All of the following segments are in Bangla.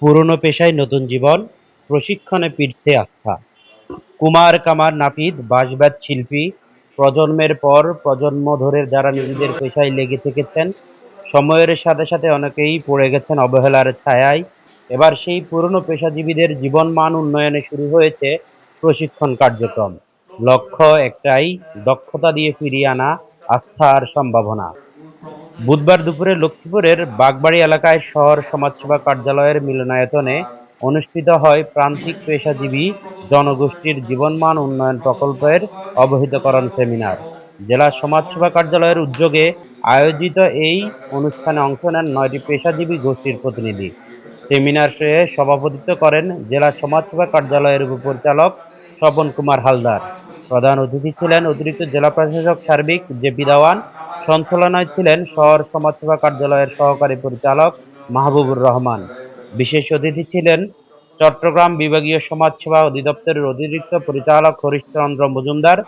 পুরনো পেশায় নতুন জীবন, প্রশিক্ষণে ফিরছে আস্থা। কুমার কামার নাপিত বাঁশবেত শিল্পী, প্রজন্মের পর প্রজন্ম ধরে যারা নিজেদের পেশায় লেগে থেকেছেন, সময়ের সাথে সাথে অনেকেই পড়ে গেছেন অবহেলার ছায়ায়। এবার সেই পুরনো পেশাজীবীদের জীবনমান উন্নয়নে শুরু হয়েছে প্রশিক্ষণ কার্যক্রম। লক্ষ্য একটাই, দক্ষতা দিয়ে ফিরিয়ে আনা আস্থা আর সম্ভাবনা। বুধবার দুপুরে লক্ষ্মীপুরের বাগবাড়ি এলাকায় শহর সমাজসেবা কার্যালয়ের মিলনায়তনে অনুষ্ঠিত হয় প্রান্তিক পেশাজীবী জনগোষ্ঠীর জীবনমান উন্নয়ন প্রকল্পের অবহিতকরণ সেমিনার। জেলা সমাজসেবা কার্যালয়ের উদ্যোগে আয়োজিত এই অনুষ্ঠানে অংশ নেন নয়টি পেশাজীবী গোষ্ঠীর প্রতিনিধি। সেমিনারে সভাপতিত্ব করেন জেলা সমাজসেবা কার্যালয়ের উপপরিচালক স্বপন কুমার হালদার। প্রধান অতিথি ছিলেন অতিরিক্ত জেলা প্রশাসক সার্বিক জেপি দাওয়ান সঞ্চালনায় ছিলেন শহর সমাজসেবা কার্যালয়ের সহকারী পরিচালক মাহবুবুর রহমান। বিশেষ অতিথি ছিলেন চট্টগ্রাম বিভাগীয় সমাজসেবা অধিদপ্তরের অতিরিক্ত পরিচালক হরিশচন্দ্র মজুমদার,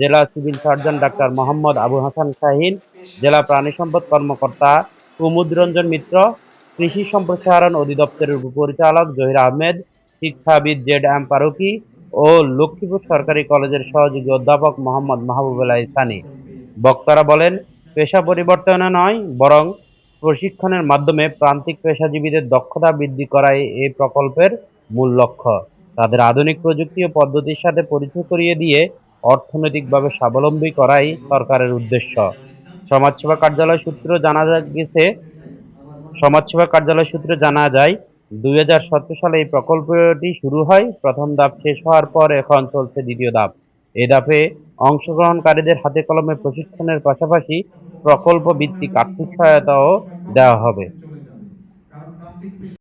জেলা civil surgeon doctor Mohammad Abu Hasan Shahin, জেলা প্রাণী সম্পদ কর্মকর্তা কুমুদ রঞ্জন মিত্র, কৃষি সম্প্রসারণ অধিদপ্তরের উপপরিচালক জহির আহমেদ, শিক্ষাবিদ জেড এম ফারুকি ও লক্ষ্মীপুর সরকারি কলেজের সহযোগী অধ্যাপক মোহাম্মদ মাহবুবুল্লাহ ইসানি বক্তারা বলেন পেশা পরিবর্তনে নয়, বরং প্রশিক্ষণের মাধ্যমে প্রান্তিক পেশাজীবীদের দক্ষতা বৃদ্ধি করাই এই প্রকল্পের মূল লক্ষ্য। তাদের আধুনিক প্রযুক্তি ও পদ্ধতির সাথে পরিচয় করিয়ে দিয়ে অর্থনৈতিকভাবে স্বাবলম্বী করাই সরকারের উদ্দেশ্য। সমাজসেবা কার্যালয় সূত্র জানা গেছে, সমাজসেবা কার্যালয় সূত্রে জানা যায়, দুই হাজার সতেরো সালে এই প্রকল্পটি শুরু হয়, প্রথম ধাপ শেষ হওয়ার পর এখন চলছে দ্বিতীয় ধাপ। এই ধাপে অংশগ্রহণকারীদের হাতে কলমে প্রশিক্ষণের পাশাপাশি প্রকল্প ভিত্তিক আর্থিক সহায়তাও দেওয়া হবে।